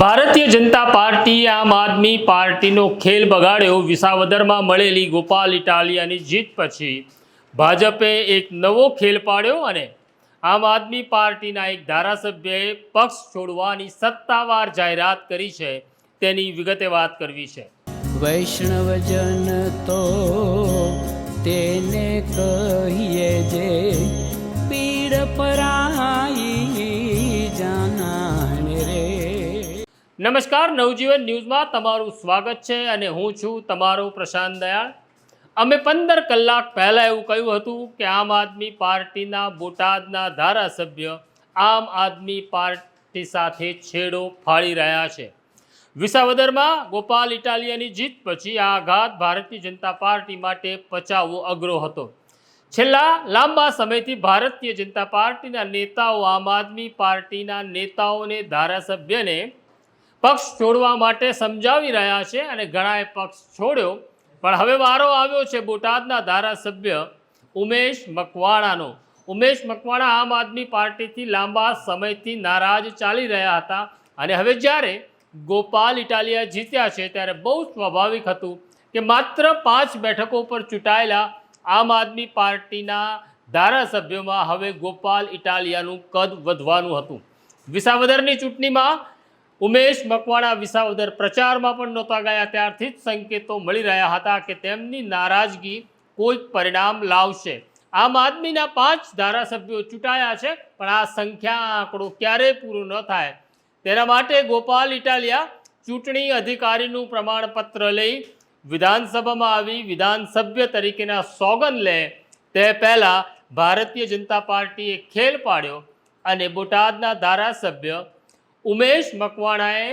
Bharatiya Janata party આમ આદમી પાર્ટીનો ખેલ બગાડ્યો. વિસાવદરમાં મળેલી ગોપાલ ઇટાલિયાની જીત પછી ભાજપે એક નવો ખેલ પાડ્યો અને આમ આદમી પાર્ટીના એક ધારાસભ્યએ પક્ષ છોડવાની સત્તાવાર જાહેરાત કરી છે. તેની વિગતે વાત કરવી છે. વૈષ્ણવજન તો તેને કહીએ જે પીડ પરાઈ જાનાને રે નમસ્કાર, નવજીવન ન્યૂઝમાં તમારું સ્વાગત છે અને હું છું તમારો પ્રશાંત દયાળ. અમે પંદર કલાક પહેલાં એવું કહ્યું હતું કે આમ આદમી પાર્ટીના બોટાદના ધારાસભ્ય આમ આદમી પાર્ટી સાથે છેડો ફાળી રહ્યા છે. વિસાવદરમાં ગોપાલ ઇટાલિયાની જીત પછી આ આઘાત ભારતીય જનતા પાર્ટી માટે પચાવવો અઘરો હતો. છેલ્લા લાંબા સમયથી ભારતીય જનતા પાર્ટીના નેતાઓ, આમ આદમી પાર્ટીના નેતાઓને ધારાસભ્યને પક્ષ છોડવા માટે સમજાવી રહ્યા છે અને ઘણાએ પક્ષ છોડ્યો. પણ હવે વારો આવ્યો છે બોટાદના ધારાસભ્ય ઉમેશ મકવાણાનો. ઉમેશ મકવાણા આમ આદમી પાર્ટીથી લાંબા સમયથી નારાજ ચાલી રહ્યા હતા અને હવે જ્યારે ગોપાલ ઇટાલિયા જીત્યા છે ત્યારે બહુ સ્વાભાવિક હતું કે માત્ર પાંચ બેઠકો પર ચૂંટાયેલા આમ આદમી પાર્ટીના ધારાસભ્યોમાં હવે ગોપાલ ઇટાલિયાનું કદ વધવાનું હતું. વિસાવદરની ચૂંટણીમાં ઉમેશ મકવાણા વિસાવદર પ્રચારમાં પણ નહોતા ગયા. ત્યારથી જ સંકેતો મળી રહ્યા હતા કે તેમની નારાજગી કોઈક પરિણામ લાવશે. આમ આદમીના પાંચ ધારાસભ્યો ચૂંટાયા છે, પણ આ સંખ્યા આંકડો ક્યારેય પૂરો ન થાય. તેના માટે ગોપાલ ઇટાલિયા ચૂંટણી અધિકારીનું પ્રમાણપત્ર લઈ વિધાનસભામાં આવી, વિધાનસભ્ય તરીકેના સોગન લે. તે પહેલાં ભારતીય જનતા પાર્ટીએ ખેલ પાડ્યો અને બોટાદના ધારાસભ્ય ઉમેશ મકવાણાએ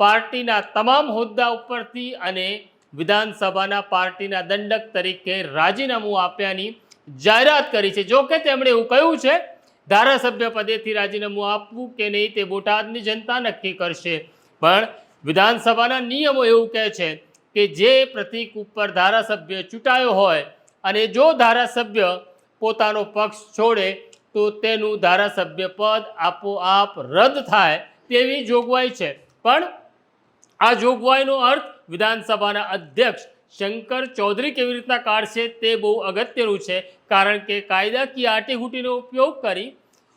પાર્ટીના તમામ હોદ્દા ઉપરથી અને વિધાનસભાના પાર્ટીના દંડક તરીકે રાજીનામું આપ્યાની જાહેરાત કરી છે. જો કે તેમણે એવું કહ્યું છે, ધારાસભ્ય પદેથી રાજીનામું આપવું કે નહીં તે બોટાદની જનતા નક્કી કરશે. પણ વિધાનસભાના નિયમો એવું કહે છે કે જે પ્રતિક ઉપર ધારાસભ્ય ચૂંટાયો હોય અને જો ધારાસભ્ય પોતાનો પક્ષ છોડે, તો તેનું ધારાસભ્ય પદ આપોઆપ રદ થાય તેવી જોગવાઈ છે. પણ આ જોગવાઈનો અર્થ વિધાનસભાના અધ્યક્ષ શંકર ચૌધરી કેવી રીતના કાઢશે તે બહુ અગત્યનું છે. કારણ કે કાયદાકીય આટીઘૂટીનો ઉપયોગ કરી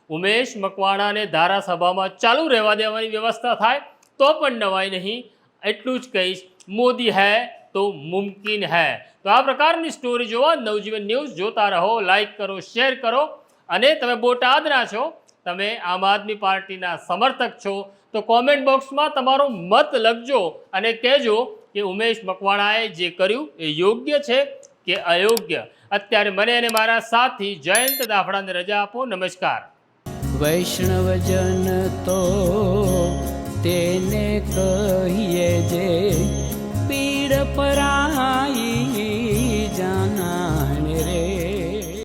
ઉમેશ મકવાણાને ધારાસભામાં ચાલુ રહેવા દેવાની વ્યવસ્થા થાય તો પણ નવાઈ નહીં. એટલું જ કહીશ, મોદી હૈ તો મુમકિન હૈ. તો આ પ્રકારની સ્ટોરી જોવા નવજીવન ન્યૂઝ જોતા રહો, લાઈક કરો, શેર કરો અને તમે બોટાદના છો તમે આમ આદમી પાર્ટીના સમર્થક છો, તો કોમેન્ટ બોક્સમાં તમારો મત લખજો અને કહેજો કે ઉમેશ મકવાણાએ જે કર્યું એ યોગ્ય છે કે અયોગ્ય. અત્યારે મને અને મારા સાથી જયંત દાફડાને રજા આપો. નમસ્કાર. વૈષ્ણવજન તો તેને કહીએ જે પીડ પરાઈ